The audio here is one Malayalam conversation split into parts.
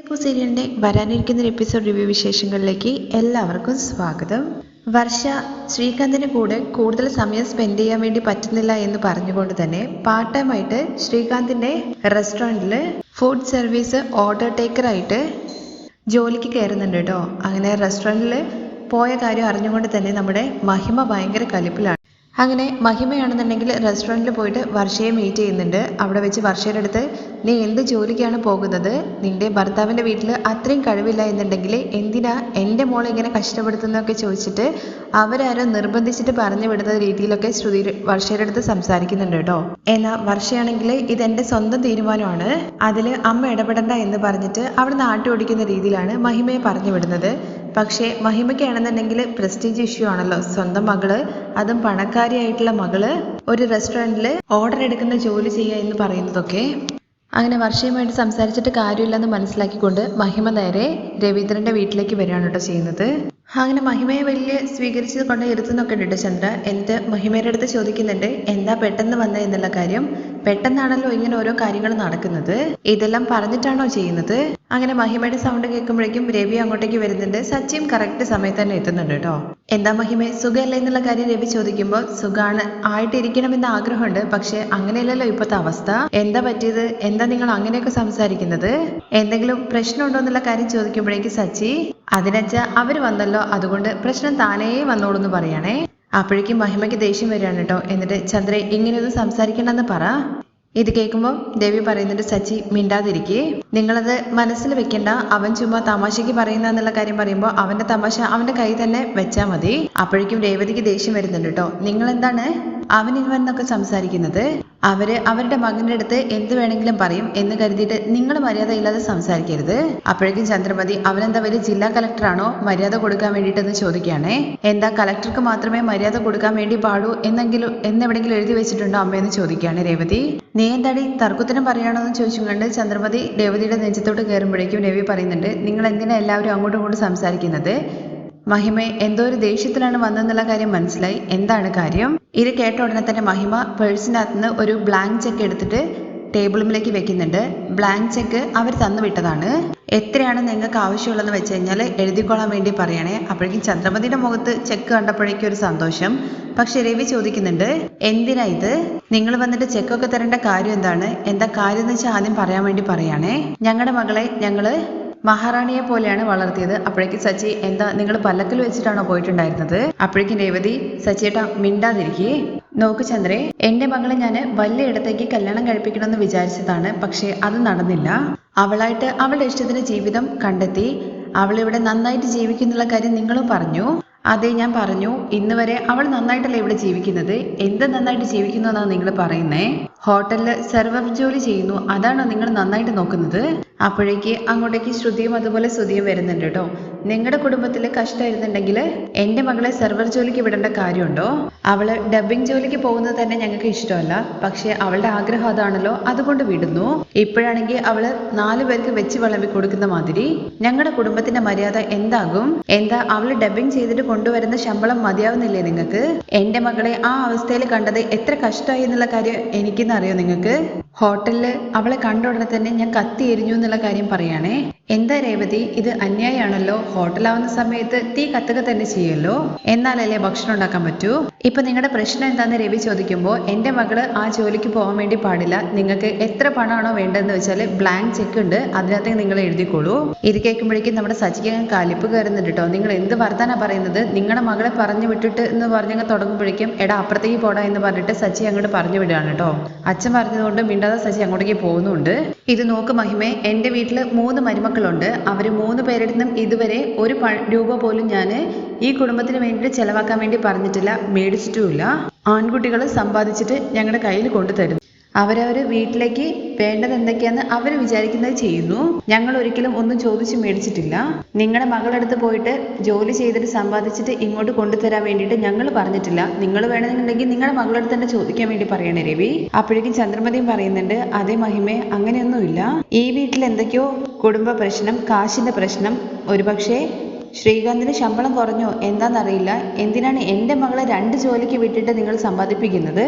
ഇപ്പോൾ സീരിയലിന്റെ വരാനിരിക്കുന്ന എപ്പിസോഡ് റിവ്യൂ വിശേഷങ്ങളിലേക്ക് എല്ലാവർക്കും സ്വാഗതം. വർഷ ശ്രീകാന്തിന് കൂടെ കൂടുതൽ സമയം സ്പെൻഡ് ചെയ്യാൻ വേണ്ടി പറ്റുന്നില്ല എന്ന് പറഞ്ഞുകൊണ്ട് തന്നെ പാർട്ട് ടൈം ആയിട്ട് ശ്രീകാന്തിന്റെ റെസ്റ്റോറന്റിൽ ഫുഡ് സർവീസ് ഓർഡർ ടേക്കറായിട്ട് ജോലിക്ക് കയറുന്നുണ്ട് കേട്ടോ. അങ്ങനെ റെസ്റ്റോറന്റിൽ പോയ കാര്യം അറിഞ്ഞുകൊണ്ട് തന്നെ നമ്മുടെ മഹിമ ഭയങ്കര കലിപ്പിലാണ്. അങ്ങനെ മഹിമയാണെന്നുണ്ടെങ്കിൽ റെസ്റ്റോറന്റിൽ പോയിട്ട് വർഷയെ മീറ്റ് ചെയ്യുന്നുണ്ട്. അവിടെ വെച്ച് വർഷയുടെ അടുത്ത് നീ എന്ത് ജോലിക്കാണ് പോകുന്നത്? നിന്റെ ഭർത്താവിന്റെ വീട്ടിൽ അത്രയും കഴിവില്ല എന്നുണ്ടെങ്കിൽ എന്തിനാ എന്റെ മോളെ ഇങ്ങനെ കഷ്ടപ്പെടുത്തുന്നൊക്കെ ചോദിച്ചിട്ട് അവരാരോ നിർബന്ധിച്ചിട്ട് പറഞ്ഞു വിടുന്ന രീതിയിലൊക്കെ ശ്രുതി വർഷയുടെ അടുത്ത് സംസാരിക്കുന്നുണ്ട് കേട്ടോ. എന്നാൽ വർഷയാണെങ്കിൽ ഇതെന്റെ സ്വന്തം തീരുമാനമാണ്. അതിൽ അമ്മ ഇടപെടണ്ട എന്ന് പറഞ്ഞിട്ട് അവിടെ നാട്ടി ഓടിക്കുന്ന രീതിയിലാണ് മഹിമയെ പറഞ്ഞു വിടുന്നത്. പക്ഷേ മഹിമയ്ക്കാണെന്നുണ്ടെങ്കിൽ പ്രസ്റ്റീജ് ഇഷ്യൂ ആണല്ലോ. സ്വന്തം മകൾ അതും പണക്കാരിയായിട്ടുള്ള മകൾ ഒരു റെസ്റ്റോറന്റിൽ ഓർഡർ എടുക്കുന്ന ജോലി ചെയ്യുക എന്ന് പറയുന്നതൊക്കെ അങ്ങനെ വർഷയുമായിട്ട് സംസാരിച്ചിട്ട് കാര്യമില്ലെന്ന് മനസ്സിലാക്കിക്കൊണ്ട് മഹിമ നേരെ രവീന്ദ്രന്റെ വീട്ടിലേക്ക് വരികയാണ് കേട്ടോ ചെയ്യുന്നത്. അങ്ങനെ മഹിമയെ വലിയ സ്വീകരിച്ചത് കൊണ്ട് ഇരുത്തുന്നൊക്കെ ഉണ്ട് ചന്ദ്ര. എന്നിട്ട് മഹിമയുടെ അടുത്ത് ചോദിക്കുന്നുണ്ട് എന്താ പെട്ടെന്ന് വന്നത് എന്നുള്ള കാര്യം. പെട്ടെന്നാണല്ലോ ഇങ്ങനെ ഓരോ കാര്യങ്ങൾ നടക്കുന്നത്? ഇതെല്ലാം പറഞ്ഞിട്ടാണോ ചെയ്യുന്നത്? അങ്ങനെ മഹിമയുടെ സൗണ്ട് കേൾക്കുമ്പോഴേക്കും രവി അങ്ങോട്ടേക്ക് വരുന്നുണ്ട്. സച്ചിയും കറക്റ്റ് സമയത്ത് തന്നെ എത്തുന്നുണ്ട് കേട്ടോ. എന്താ മഹിമ സുഖമല്ല എന്നുള്ള കാര്യം രവി ചോദിക്കുമ്പോൾ സുഖാണ് ആയിട്ടിരിക്കണമെന്ന് ആഗ്രഹമുണ്ട്. പക്ഷെ അങ്ങനെയല്ലല്ലോ ഇപ്പോഴത്തെ അവസ്ഥ. എന്താ പറ്റിയത്? എന്താ നിങ്ങൾ അങ്ങനെയൊക്കെ സംസാരിക്കുന്നത്? എന്തെങ്കിലും പ്രശ്നമുണ്ടോ എന്നുള്ള കാര്യം ചോദിക്കുമ്പോഴേക്കും സച്ചി അതിനച്ച അവർ വന്നല്ലോ. അതുകൊണ്ട് പ്രശ്നം താനേ വന്നോളൂ എന്ന് പറയണേ. അപ്പോഴേക്കും മഹിമയ്ക്ക് ദേഷ്യം വരികയാണ് കേട്ടോ. എന്നിട്ട് ഇങ്ങനെ ഇങ്ങനെയൊന്നും സംസാരിക്കണ്ടെന്ന് പറ. ഇത് കേൾക്കുമ്പോൾ ദേവി പറയുന്നുണ്ട് സച്ചി മിണ്ടാതിരിക്കേ. നിങ്ങളത് മനസ്സിൽ വെക്കണ്ട. അവൻ ചുമ്മാ തമാശയ്ക്ക് പറയുന്ന എന്നുള്ള കാര്യം പറയുമ്പോൾ അവന്റെ തമാശ അവന്റെ കൈ തന്നെ വെച്ചാൽ മതി. അപ്പോഴേക്കും രേവതിക്ക് ദേഷ്യം വരുന്നുണ്ട് കേട്ടോ. നിങ്ങൾ എന്താണ് അവൻ ഇവന്നൊക്കെ സംസാരിക്കുന്നത്? അവർ അവരുടെ മകന്റെ അടുത്ത് എന്ത് വേണമെങ്കിലും പറയും എന്ന് കരുതിയിട്ട് നിങ്ങൾ മര്യാദ ഇല്ലാതെ സംസാരിക്കരുത്. അപ്പോഴേക്കും ചന്ദ്രമതി അവനെന്താ വലിയ ജില്ലാ കളക്ടറാണോ മര്യാദ കൊടുക്കാൻ വേണ്ടിയിട്ടെന്ന് ചോദിക്കുകയാണേ. എന്താ കളക്ടർക്ക് മാത്രമേ മര്യാദ കൊടുക്കാൻ വേണ്ടി പാടൂ? എന്നെങ്കിലും എന്നെവിടെങ്കിലും എഴുതി വെച്ചിട്ടുണ്ടോ അമ്മയെന്ന് ചോദിക്കുകയാണ് രേവതി. നീ എന്താടി തർക്കുത്തരം പറയണമെന്ന് എന്ന് ചോദിച്ചുകൊണ്ട് ചന്ദ്രമതി രേവതിയുടെ നെഞ്ചത്തോട്ട് കയറുമ്പോഴേക്കും രവി പറയുന്നുണ്ട് നിങ്ങൾ എന്തിനാ എല്ലാവരും അങ്ങോട്ടും ഇങ്ങോട്ടും സംസാരിക്കുന്നത്? മഹിമ എന്തോ ഒരു ദേഷ്യത്തിലാണ് വന്നതെന്നുള്ള കാര്യം മനസ്സിലായി. എന്താണ് കാര്യം? ഇത് കേട്ട ഉടനെ തന്നെ മഹിമ പേഴ്സിനകത്ത് നിന്ന് ഒരു ബ്ലാങ്ക് ചെക്ക് എടുത്തിട്ട് ടേബിളിലേക്ക് വെക്കുന്നുണ്ട്. ബ്ലാങ്ക് ചെക്ക് അവർ തന്നു വിട്ടതാണ്. എത്രയാണ് നിങ്ങൾക്ക് ആവശ്യമുള്ളതെന്ന് വെച്ച് കഴിഞ്ഞാൽ എഴുതിക്കൊള്ളാൻ വേണ്ടി പറയണേ. അപ്പോഴേക്കും ചന്ദ്രമതിയുടെ മുഖത്ത് ചെക്ക് കണ്ടപ്പോഴേക്കും ഒരു സന്തോഷം. പക്ഷെ രവി ചോദിക്കുന്നുണ്ട് എന്തിനാ ഇത്? നിങ്ങൾ വന്നിട്ട് ചെക്കൊക്കെ തരേണ്ട കാര്യം എന്താണ്? എന്താ കാര്യം എന്ന് വെച്ചാൽ ആദ്യം പറയാൻ വേണ്ടി പറയാണേ. ഞങ്ങളുടെ മകളെ ഞങ്ങൾ മഹാറാണിയെ പോലെയാണ് വളർത്തിയത്. അപ്പോഴേക്കും സച്ചി എന്താ നിങ്ങൾ പല്ലക്കിൽ വെച്ചിട്ടാണോ പോയിട്ടുണ്ടായിരുന്നത്? അപ്പോഴേക്കും രേവതി സച്ചിയേട്ടാ മിണ്ടാതിരിക്കേ. നോക്ക് ചന്ദ്രേ എന്റെ മകളെ ഞാൻ വലിയ ഇടത്തേക്ക് കല്യാണം കഴിപ്പിക്കണമെന്ന് വിചാരിച്ചതാണ് പക്ഷേ അത് നടന്നില്ല. അവളായിട്ട് അവളുടെ ഇഷ്ടത്തിന് ജീവിതം കണ്ടെത്തി. അവളിവിടെ നന്നായിട്ട് ജീവിക്കുന്നുള്ള കാര്യം നിങ്ങളും പറഞ്ഞു. അതെ ഞാൻ പറഞ്ഞു ഇന്ന് വരെ അവൾ നന്നായിട്ടല്ലേ ഇവിടെ ജീവിക്കുന്നത്? എന്ത് നന്നായിട്ട് ജീവിക്കുന്നു എന്നാണ് നിങ്ങൾ പറയുന്നേ? ഹോട്ടലിൽ സെർവർ ജോലി ചെയ്യുന്നു അതാണോ നിങ്ങൾ നന്നായിട്ട് നോക്കുന്നത്? അപ്പോഴേക്ക് അങ്ങോട്ടേക്ക് ശ്രുതിയും അതുപോലെ ശ്രുതിയും വരുന്നുണ്ട് കേട്ടോ. നിങ്ങളുടെ കുടുംബത്തിൽ കഷ്ടമായിരുന്നുണ്ടെങ്കിൽ എന്റെ മകളെ സെർവർ ജോലിക്ക് വിടേണ്ട കാര്യമുണ്ടോ? അവൾ ഡബിങ് ജോലിക്ക് പോകുന്നത് തന്നെ ഞങ്ങൾക്ക് ഇഷ്ടമല്ല. പക്ഷേ അവളുടെ ആഗ്രഹം അതാണല്ലോ അതുകൊണ്ട് വിടുന്നു. ഇപ്പോഴാണെങ്കിൽ അവൾ നാലു പേർക്ക് വെച്ച് വിളമ്പി കൊടുക്കുന്ന മാതിരി ഞങ്ങളുടെ കുടുംബത്തിന്റെ മര്യാദ എന്താകും? എന്താ അവൾ ഡബിങ് ചെയ്തിട്ട് കൊണ്ടുവരുന്ന ശമ്പളം മതിയാവുന്നില്ലേ നിങ്ങൾക്ക്? എന്റെ മകളെ ആ അവസ്ഥയിൽ കണ്ടത് എത്ര കഷ്ടമായി എന്നുള്ള കാര്യം എനിക്കിന്ന് അറിയോ നിങ്ങൾക്ക്? ഹോട്ടലിൽ അവളെ കണ്ട ഉടനെ തന്നെ ഞാൻ കത്തി എരിഞ്ഞു എന്നുള്ള കാര്യം പറയാണേ. എന്താ രേവതി ഇത് അന്യായാണല്ലോ. ഹോട്ടലാവുന്ന സമയത്ത് തീ കത്തുക തന്നെ ചെയ്യല്ലോ എന്നാലല്ലേ ഭക്ഷണം ഉണ്ടാക്കാൻ പറ്റൂ? ഇപ്പൊ നിങ്ങളുടെ പ്രശ്നം എന്താന്ന് രവി ചോദിക്കുമ്പോൾ എന്റെ മകൾ ആ ജോലിക്ക് പോകാൻ വേണ്ടി പാടില്ല. നിങ്ങൾക്ക് എത്ര പണമാണോ വേണ്ടതെന്ന് വെച്ചാൽ ബ്ലാങ്ക് ചെക്ക് ഉണ്ട്. അതിനകത്തേക്ക് നിങ്ങൾ എഴുതിക്കോളൂ ഇത് കേൾക്കുമ്പോഴേക്കും നമ്മുടെ സജിക്കാൻ കാലിപ്പ് കയറുന്നുണ്ട് കേട്ടോ. നിങ്ങൾ എന്ത് വർത്താനാ പറയുന്നത്? നിങ്ങളുടെ മകളെ പറഞ്ഞു വിട്ടിട്ട് എന്ന് പറഞ്ഞങ്ങ് തുടങ്ങുമ്പോഴേക്കും എടാ അപ്പുറത്തേക്ക് പോടാ എന്ന് പറഞ്ഞിട്ട് സച്ചി അങ്ങോട്ട് പറഞ്ഞു വിടുകയാണ് കേട്ടോ. അച്ഛൻ പറഞ്ഞതുകൊണ്ട് മിണ്ടാതെ സച്ചി അങ്ങോട്ടേക്ക് പോകുന്നുണ്ട്. ഇത് നോക്ക് മഹിമേ എന്റെ വീട്ടിൽ മൂന്ന് മരുമക്കളുണ്ട്. അവർ മൂന്ന് പേരുടെ നിന്നും ഇതുവരെ ഒരു രൂപ പോലും ഞാൻ ഈ കുടുംബത്തിന് വേണ്ടിയിട്ട് ചെലവാക്കാൻ വേണ്ടി പറഞ്ഞിട്ടില്ല മേടിച്ചിട്ടുമില്ല. ആൺകുട്ടികൾ സമ്പാദിച്ചിട്ട് ഞങ്ങളുടെ കയ്യിൽ കൊണ്ടു തരുന്നു അവരവർ വീട്ടിലേക്ക് വേണ്ടത് എന്തൊക്കെയാന്ന് അവർ വിചാരിക്കുന്നത് ചെയ്യുന്നു. ഞങ്ങൾ ഒരിക്കലും ഒന്നും ചോദിച്ചു മേടിച്ചിട്ടില്ല. നിങ്ങളുടെ മകളടുത്ത് പോയിട്ട് ജോലി ചെയ്തിട്ട് സമ്പാദിച്ചിട്ട് ഇങ്ങോട്ട് കൊണ്ടുതരാൻ വേണ്ടിയിട്ട് ഞങ്ങൾ പറഞ്ഞിട്ടില്ല. നിങ്ങൾ വേണമെന്നുണ്ടെങ്കിൽ നിങ്ങളുടെ മകളടുത്ത് തന്നെ ചോദിക്കാൻ വേണ്ടി പറയണേ രവി. അപ്പോഴേക്കും ചന്ദ്രമതിയും പറയുന്നുണ്ട് അതേ മഹിമേ അങ്ങനെയൊന്നുമില്ല. ഈ വീട്ടിൽ എന്തൊക്കെയോ കുടുംബ പ്രശ്നം കാശിന്റെ പ്രശ്നം ഒരുപക്ഷെ ശ്രീകാന്തിന് ശമ്പളം കുറഞ്ഞോ എന്താണെന്നറിയില്ല എന്തിനാണ് എന്റെ മകളെ രണ്ട് ജോലിക്ക് വിട്ടിട്ട് നിങ്ങൾ സമ്പാദിപ്പിക്കുന്നത്?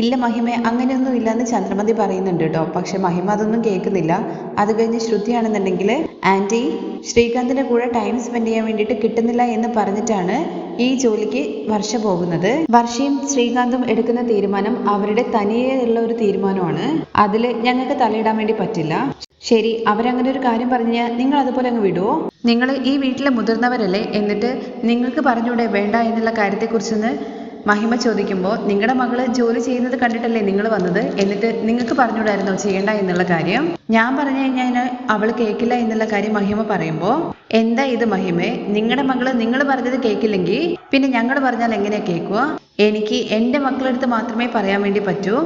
ഇല്ല മഹിമേ അങ്ങനെയൊന്നും ഇല്ലെന്ന് ചന്ദ്രമതി പറയുന്നുണ്ട് കേട്ടോ പക്ഷെ മഹിമ അതൊന്നും കേൾക്കുന്നില്ല. അത് കഴിഞ്ഞ് ശ്രുതിയാണെന്നുണ്ടെങ്കിൽ ആന്റി ശ്രീകാന്തിന്റെ കൂടെ ടൈം സ്പെൻഡ് ചെയ്യാൻ വേണ്ടിയിട്ട് കിട്ടുന്നില്ല എന്ന് പറഞ്ഞിട്ടാണ് ഈ ജോലിക്ക് വർഷ പോകുന്നത്. വർഷയും ശ്രീകാന്തും എടുക്കുന്ന തീരുമാനം അവരുടെ തനിയെ ഉള്ള ഒരു തീരുമാനമാണ്. അതിൽ ഞങ്ങൾക്ക് തലയിടാൻ വേണ്ടി പറ്റില്ല. ശരി അവരങ്ങനെ ഒരു കാര്യം പറഞ്ഞ് നിങ്ങൾ അതുപോലെ അങ്ങ് വിടുവോ? നിങ്ങൾ ഈ വീട്ടിലെ മുതിർന്നവരല്ലേ എന്നിട്ട് നിങ്ങൾക്ക് പറഞ്ഞൂടെ വേണ്ട എന്നുള്ള കാര്യത്തെക്കുറിച്ചൊന്ന് മഹിമ ചോദിക്കുമ്പോൾ നിങ്ങളുടെ മകൾ ജോലി ചെയ്യുന്നത് കണ്ടിട്ടല്ലേ നിങ്ങൾ വന്നത് എന്നിട്ട് നിങ്ങൾക്ക് പറഞ്ഞൂടായിരുന്നോ ചെയ്യണ്ട എന്നുള്ള കാര്യം? ഞാൻ പറഞ്ഞു കഴിഞ്ഞാൽ അവൾ കേൾക്കില്ല എന്നുള്ള കാര്യം മഹിമ പറയുമ്പോൾ എന്താ ഇത് മഹിമേ? നിങ്ങളുടെ മകൾ നിങ്ങൾ പറഞ്ഞത് കേൾക്കില്ലെങ്കിൽ പിന്നെ ഞങ്ങൾ പറഞ്ഞാൽ എങ്ങനെയാ കേൾക്കുക? എനിക്ക് എന്റെ മക്കളെടുത്ത് മാത്രമേ പറയാൻ വേണ്ടി പറ്റൂ.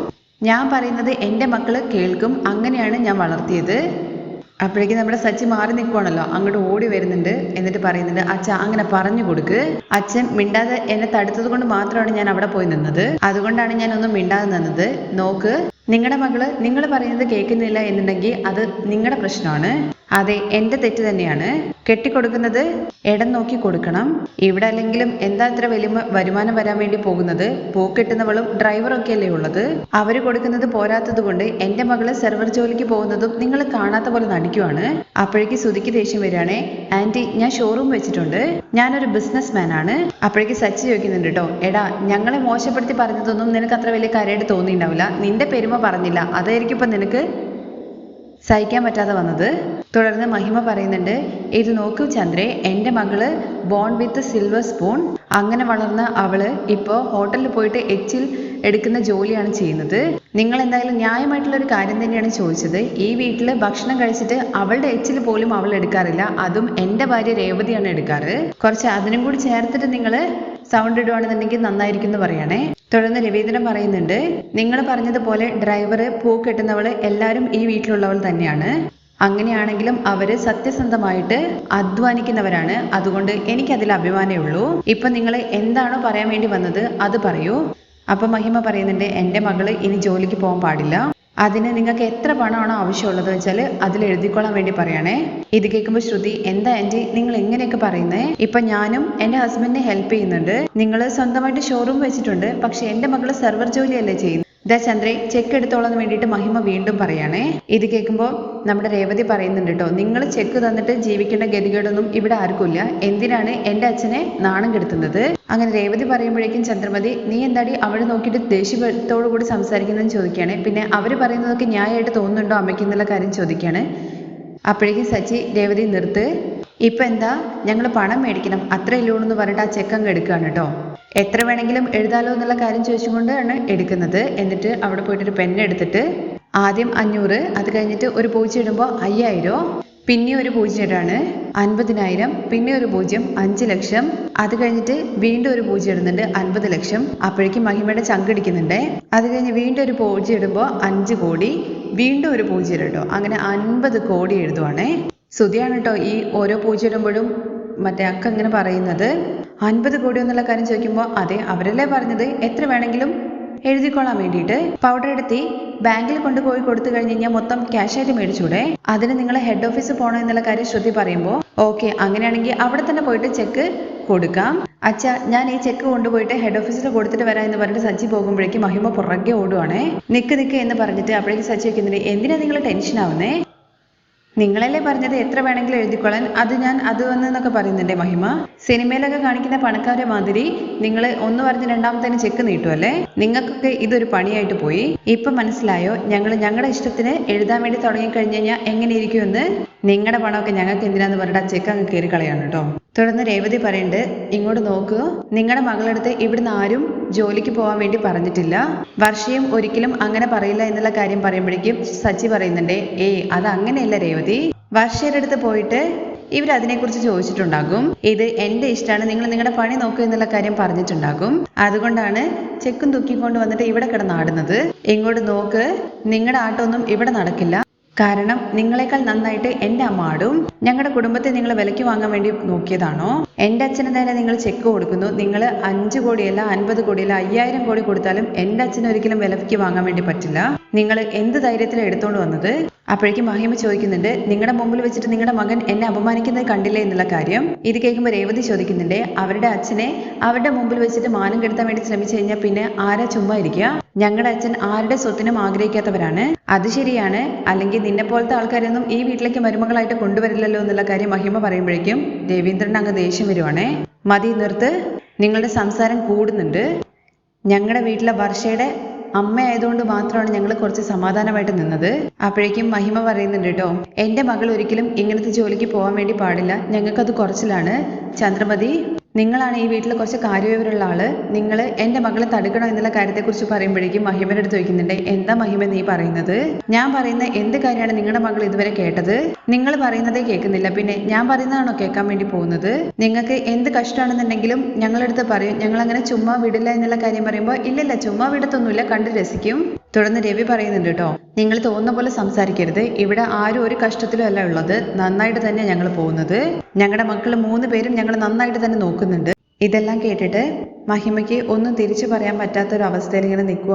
ഞാൻ പറയുന്നത് എന്റെ മക്കൾ കേൾക്കും. അങ്ങനെയാണ് ഞാൻ വളർത്തിയത്. അപ്പോഴേക്കും നമ്മുടെ സച്ചി മാറി നിൽക്കുവാണല്ലോ അങ്ങോട്ട് ഓടി വരുന്നുണ്ട് എന്നിട്ട് പറയുന്നുണ്ട് അച്ഛ അങ്ങനെ പറഞ്ഞു കൊടുക്ക്. അച്ഛൻ മിണ്ടാതെ എന്നെ തടുത്തത് കൊണ്ട് മാത്രമാണ് ഞാൻ അവിടെ പോയി നിന്നത്. അതുകൊണ്ടാണ് ഞാൻ ഒന്നും മിണ്ടാതെ നിന്നത്. നോക്ക് നിങ്ങളുടെ മകൾ നിങ്ങൾ പറയുന്നത് കേൾക്കുന്നില്ല എന്നുണ്ടെങ്കിൽ അത് നിങ്ങളുടെ പ്രശ്നമാണ്. അതെ എന്റെ തെറ്റ് തന്നെയാണ്. കെട്ടിക്കൊടുക്കുന്നത് ഇടം നോക്കി കൊടുക്കണം. ഇവിടെ അല്ലെങ്കിലും എന്താ ഇത്ര വലിയ വരുമാനം വരാൻ വേണ്ടി പോകുന്നത്? പൂക്കെട്ടുന്നവളും ഡ്രൈവറും ഒക്കെ അല്ലേ ഉള്ളത്? അവർ കൊടുക്കുന്നത് പോരാത്തത് കൊണ്ട് എന്റെ മകൾ സെർവർ ജോലിക്ക് പോകുന്നതും നിങ്ങൾ കാണാത്ത പോലെ നടിക്കുവാണ്. അപ്പോഴേക്ക് സുതിക്ക് ദേഷ്യം വരികയാണേ. ആന്റി ഞാൻ ഷോറൂം വെച്ചിട്ടുണ്ട്. ഞാനൊരു ബിസിനസ് മാൻ ആണ്. അപ്പോഴേക്ക് സച്ചി ചോദിക്കുന്നുണ്ട് കേട്ടോ എടാ ഞങ്ങളെ മോശപ്പെടുത്തി പറഞ്ഞതൊന്നും നിനക്ക് അത്ര വലിയ കാര്യമായിട്ട് തോന്നിയിട്ടുണ്ടാവില്ല. നിന്റെ പെരുമ പറഞ്ഞില്ല. അതായിരിക്കും ഇപ്പൊ നിനക്ക്? സഹിക്കാൻ പറ്റാതെ വന്നത്. തുടർന്ന് മഹിമ പറയുന്നുണ്ട് ഇത് നോക്കൂ ചന്ദ്രെ എന്റെ മകൾ ബോൺ വിത്ത് സിൽവർ സ്പൂൺ അങ്ങനെ വളർന്ന അവൾ ഇപ്പോൾ ഹോട്ടലിൽ പോയിട്ട് എച്ചിൽ എടുക്കുന്ന ജോലിയാണ് ചെയ്യുന്നത്. നിങ്ങൾ എന്തായാലും ന്യായമായിട്ടുള്ള ഒരു കാര്യം തന്നെയാണ് ചോദിച്ചത്. ഈ വീട്ടിൽ ഭക്ഷണം കഴിച്ചിട്ട് അവളുടെ എച്ചിൽ പോലും അവൾ എടുക്കാറില്ല. അതും എന്റെ ഭാര്യ രേവതിയാണ് എടുക്കാറ്. കുറച്ച് അതിനും കൂടി ചേർത്തിട്ട് നിങ്ങൾ സൗണ്ട് ഇടുവാണെന്നുണ്ടെങ്കിൽ നന്നായിരിക്കും എന്ന് പറയണേ. തുടർന്ന് രവീന്ദ്രൻ പറയുന്നുണ്ട് നിങ്ങൾ പറഞ്ഞതുപോലെ ഡ്രൈവർ പൂ കെട്ടുന്നവൾ എല്ലാവരും ഈ വീട്ടിലുള്ളവൾ തന്നെയാണ്. അങ്ങനെയാണെങ്കിലും അവർ സത്യസന്ധമായിട്ട് അധ്വാനിക്കുന്നവരാണ്. അതുകൊണ്ട് എനിക്കതിൽ അഭിമാനമേ ഉള്ളൂ. ഇപ്പൊ നിങ്ങൾ എന്താണോ പറയാൻ വേണ്ടി വന്നത് അത് പറയൂ. അപ്പൊ മഹിമ പറയുന്നുണ്ട് എന്റെ മകൾ ഇനി ജോലിക്ക് പോകാൻ പാടില്ല. അതിന് നിങ്ങൾക്ക് എത്ര പണമാണോ ആവശ്യമുള്ളത് വെച്ചാൽ അതിൽ എഴുതിക്കൊള്ളാൻ വേണ്ടി പറയണേ. ഇത് കേൾക്കുമ്പോൾ ശ്രുതി എന്താ ആന്റി നിങ്ങൾ എങ്ങനെയൊക്കെ പറയുന്നേ? ഇപ്പൊ ഞാനും എന്റെ ഹസ്ബൻഡിനെ ഹെൽപ്പ് ചെയ്യുന്നുണ്ട്. നിങ്ങൾ സ്വന്തമായിട്ട് ഷോറൂം വെച്ചിട്ടുണ്ട് പക്ഷെ എന്റെ മകൾ സെർവർ ജോലിയല്ലേ ചെയ്യുന്നത്. ഇതാ ചന്ദ്രേ ചെക്ക് എടുത്തോളാൻ വേണ്ടിയിട്ട് മഹിമ വീണ്ടും പറയാണേ. ഇത് കേൾക്കുമ്പോൾ നമ്മുടെ രേവതി പറയുന്നുണ്ട് കേട്ടോ നിങ്ങൾ ചെക്ക് തന്നിട്ട് ജീവിക്കേണ്ട ഗതികേടൊന്നും ഇവിടെ ആർക്കുമില്ല. എന്തിനാണ് എന്റെ അച്ഛനെ നാണം കെടുത്തുന്നത്? അങ്ങനെ രേവതി പറയുമ്പോഴേക്കും ചന്ദ്രമതി നീ എന്താടി അവളെ നോക്കിയിട്ട് ദേഷ്യത്തോടു കൂടി സംസാരിക്കുന്നതെന്ന് ചോദിക്കുകയാണ്? പിന്നെ അവർ പറയുന്നതൊക്കെ ന്യായമായിട്ട് തോന്നുന്നുണ്ടോ അമ്മയ്ക്ക് എന്നുള്ള കാര്യം ചോദിക്കുകയാണ്. അപ്പോഴേക്കും സച്ചി രേവതി നിർത്ത്. ഇപ്പൊ എന്താ? ഞങ്ങൾ പണം മേടിക്കണം. അത്രയല്ലേ എന്ന് പറഞ്ഞിട്ട് ആ ചെക്ക് അങ്ങ് എടുക്കുകയാണ് കേട്ടോ എത്ര വേണമെങ്കിലും എഴുതാലോ എന്നുള്ള കാര്യം ചോദിച്ചുകൊണ്ടാണ് എടുക്കുന്നത്. എന്നിട്ട് അവിടെ പോയിട്ടൊരു പെൻ എടുത്തിട്ട് ആദ്യം അഞ്ഞൂറ് അത് കഴിഞ്ഞിട്ട് ഒരു പൂജ്യം ഇടുമ്പോൾ അയ്യായിരം പിന്നെ ഒരു പൂജ്യം ഇടാണ് അൻപതിനായിരം പിന്നെ ഒരു പൂജ്യം അഞ്ച് ലക്ഷം അത് കഴിഞ്ഞിട്ട് വീണ്ടും ഒരു പൂജ്യം ഇടുന്നുണ്ട് അൻപത് ലക്ഷം. അപ്പോഴേക്കും മഹിമയുടെ ചങ്കടിക്കുന്നുണ്ട് അത് കഴിഞ്ഞ് വീണ്ടും ഒരു പൂജ്യം ഇടുമ്പോൾ അഞ്ച് കോടി വീണ്ടും ഒരു പൂജ്യം ഇടട്ടോ അങ്ങനെ അൻപത് കോടി എഴുതുവാണേ. സ്തുതിയാണ് കേട്ടോ ഈ ഓരോ പൂജ്യം ഇടുമ്പോഴും മറ്റേ അക്ക ഇങ്ങനെ പറയുന്നത്. അൻപത് കോടി എന്നുള്ള കാര്യം ചോദിക്കുമ്പോൾ അതെ അവരല്ലേ പറഞ്ഞത്? എത്ര വേണമെങ്കിലും എഴുതിക്കൊള്ളാൻ വേണ്ടിയിട്ട്. പൗഡർ എടുത്തി ബാങ്കിൽ കൊണ്ടുപോയി കൊടുത്തു കഴിഞ്ഞ് കഴിഞ്ഞാൽ മൊത്തം ക്യാഷ് ആയിട്ട് മേടിച്ചൂടെ? അതിന് നിങ്ങൾ ഹെഡ് ഓഫീസിൽ പോകണം എന്നുള്ള കാര്യം ശ്രുതി പറയുമ്പോൾ ഓക്കെ അങ്ങനെയാണെങ്കിൽ അവിടെ തന്നെ പോയിട്ട് ചെക്ക് കൊടുക്കാം. അച്ഛ ഞാൻ ഈ ചെക്ക് കൊണ്ടുപോയിട്ട് ഹെഡ് ഓഫീസിൽ കൊടുത്തിട്ട് വരാം എന്ന് പറഞ്ഞിട്ട് സച്ചി പോകുമ്പോഴേക്കും മഹിമ പുറകെ ഓടുവാണേ. നിക്ക് നിക്ക് എന്ന് പറഞ്ഞിട്ട് അപ്പോഴേക്കും സച്ചി വെക്കുന്നുണ്ട് എന്തിനാ നിങ്ങൾ ടെൻഷൻ ആവുന്നേ? നിങ്ങളല്ലേ പറഞ്ഞത് എത്ര വേണമെങ്കിലും എഴുതിക്കൊള്ളാൻ അത് ഞാൻ അത് വന്നെന്നൊക്കെ പറയുന്നുണ്ടേ മഹിമ. സിനിമയിലൊക്കെ കാണിക്കുന്ന പണക്കാരെ മാതിരി നിങ്ങൾ ഒന്ന് പറഞ്ഞ് രണ്ടാമത്തേന് ചെക്ക് നീട്ടുമല്ലേ നിങ്ങൾക്കൊക്കെ ഇതൊരു പണിയായിട്ട് പോയി. ഇപ്പൊ മനസ്സിലായോ? ഞങ്ങൾ ഞങ്ങളുടെ ഇഷ്ടത്തിന് എഴുതാൻ വേണ്ടി തുടങ്ങി കഴിഞ്ഞു കഴിഞ്ഞാൽ എങ്ങനെ ഇരിക്കുമെന്ന് നിങ്ങളുടെ പണമൊക്കെ ഞങ്ങൾക്ക് എന്തിനാന്ന് പറഞ്ഞിട്ട് ചെക്ക് അങ്ങ് കയറി കളയാണ് കേട്ടോ. തുടർന്ന് രേവതി പറയുന്നുണ്ട് ഇങ്ങോട്ട് നോക്കുക നിങ്ങളുടെ മകളെടുത്ത് ഇവിടുന്ന് ആരും ജോലിക്ക് പോകാൻ വേണ്ടി പറഞ്ഞിട്ടില്ല. വർഷയും ഒരിക്കലും അങ്ങനെ പറയില്ല എന്നുള്ള കാര്യം പറയുമ്പോഴേക്കും സച്ചി പറയുന്നുണ്ട് ഏ അത് അങ്ങനെയല്ല രേവതി. വർഷയുടെ അടുത്ത് പോയിട്ട് ഇവർ അതിനെക്കുറിച്ച് ചോദിച്ചിട്ടുണ്ടാകും. ഇത് എന്റെ ഇഷ്ടമാണ് നിങ്ങൾ നിങ്ങളുടെ പണി നോക്കൂ എന്നുള്ള കാര്യം പറഞ്ഞിട്ടുണ്ടാകും. അതുകൊണ്ടാണ് ചെക്കും തൂക്കിക്കൊണ്ട് വന്നിട്ട് ഇവിടെ കിടന്നാടുന്നത് ഇങ്ങോട്ട് നോക്ക് നിങ്ങളുടെ ആട്ടമൊന്നും ഇവിടെ നടക്കില്ല. കാരണം നിങ്ങളെക്കാൾ നന്നായിട്ട് എന്റെ അമ്മാടും ഞങ്ങളുടെ കുടുംബത്തെ നിങ്ങൾ വിലയ്ക്ക് വാങ്ങാൻ വേണ്ടി നോക്കിയതാണോ? എന്റെ അച്ഛന് തന്നെ നിങ്ങൾ ചെക്ക് കൊടുക്കുന്നു. നിങ്ങൾ അഞ്ച് കോടിയല്ല അൻപത് കോടിയല്ല അയ്യായിരം കോടി കൊടുത്താലും എന്റെ അച്ഛന് ഒരിക്കലും വിലയ്ക്ക് വാങ്ങാൻ വേണ്ടി പറ്റില്ല. നിങ്ങൾ എന്ത് ധൈര്യത്തിലാണ് എടുത്തോണ്ട് വന്നത്? അപ്പോഴേക്കും മഹിമ ചോദിക്കുന്നുണ്ട് നിങ്ങളുടെ മുമ്പിൽ വെച്ചിട്ട് നിങ്ങളുടെ മകൻ എന്നെ അപമാനിക്കുന്നത് കണ്ടില്ലേ എന്നുള്ള കാര്യം? ഇത് കേൾക്കുമ്പോൾ രേവതി ചോദിക്കുന്നുണ്ട് അവരുടെ അച്ഛനെ അവരുടെ മുമ്പിൽ വെച്ചിട്ട് മാനം കെടുത്താൻ വേണ്ടി ശ്രമിച്ചു കഴിഞ്ഞാൽ പിന്നെ ആരാ ചുമ്മാ ഇരിക്കുക ഞങ്ങളുടെ അച്ഛൻ ആരുടെ സ്വത്തിനും ആഗ്രഹിക്കാത്തവരാണ്. അത് ശരിയാണ്. അല്ലെങ്കിൽ നിന്നെ പോലത്തെ ആൾക്കാരൊന്നും ഈ വീട്ടിലേക്ക് മരുമകളായിട്ട് കൊണ്ടുവരില്ലല്ലോ എന്നുള്ള കാര്യം മഹിമ പറയുമ്പോഴേക്കും രവീന്ദ്രൻ അങ്ങ് ദേഷ്യം വരുവാണേ. മതി നിർത്ത്. നിങ്ങളുടെ സംസാരം കൂടുന്നുണ്ട്. ഞങ്ങളുടെ വീട്ടിലെ വർഷയുടെ അമ്മ ആയതുകൊണ്ട് മാത്രമാണ് ഞങ്ങൾ കുറച്ച് സമാധാനമായിട്ട് നിന്നത്. അപ്പോഴേക്കും മഹിമ പറയുന്നുണ്ട് കേട്ടോ എന്റെ മകൾ ഒരിക്കലും ഇങ്ങനത്തെ ജോലിക്ക് പോകാൻ വേണ്ടി പാടില്ല. ഞങ്ങൾക്കത് കുറച്ചിലാണ്. ചന്ദ്രമതി നിങ്ങളാണ് ഈ വീട്ടിൽ കുറച്ച് കാര്യവിവരമുള്ള ആൾ. നിങ്ങൾ എന്റെ മകളെ തടുക്കണം എന്നുള്ള കാര്യത്തെക്കുറിച്ച് പറയുമ്പോഴേക്കും മഹിമയുടെ അടുത്ത് ചോദിക്കുന്നുണ്ട് എന്താ മഹിമ നീ പറയുന്നത്? ഞാൻ പറയുന്ന എന്ത് കാര്യമാണ് നിങ്ങളുടെ മകൾ ഇതുവരെ കേട്ടത്? നിങ്ങൾ പറയുന്നതേ കേൾക്കുന്നില്ല. പിന്നെ ഞാൻ പറയുന്നതാണോ കേൾക്കാൻ വേണ്ടി പോകുന്നത്? നിങ്ങൾക്ക് എന്ത് കഷ്ടമാണെന്നുണ്ടെങ്കിലും ഞങ്ങളടുത്ത് പറയും ഞങ്ങൾ അങ്ങനെ ചുമ്മാ വിടില്ല എന്നുള്ള കാര്യം പറയുമ്പോൾ ഇല്ലല്ല ചുമ്മാ വിടത്തൊന്നുമില്ല കണ്ട് രസിക്കും. തുടർന്ന് രവി പറയുന്നുണ്ട് കേട്ടോ നിങ്ങൾ തോന്നുന്ന പോലെ സംസാരിക്കരുത്. ഇവിടെ ആരും ഒരു കഷ്ടത്തിലും അല്ല ഉള്ളത്. നന്നായിട്ട് തന്നെ ഞങ്ങൾ പോകുന്നത്. ഞങ്ങളുടെ മക്കൾ മൂന്ന് പേരും ഞങ്ങൾ നന്നായിട്ട് തന്നെ നോക്കുന്നുണ്ട്. ഇതെല്ലാം കേട്ടിട്ട് മഹിമയ്ക്ക് ഒന്നും തിരിച്ചു പറയാൻ പറ്റാത്തൊരവസ്ഥയിൽ ഇങ്ങനെ നിൽക്കുക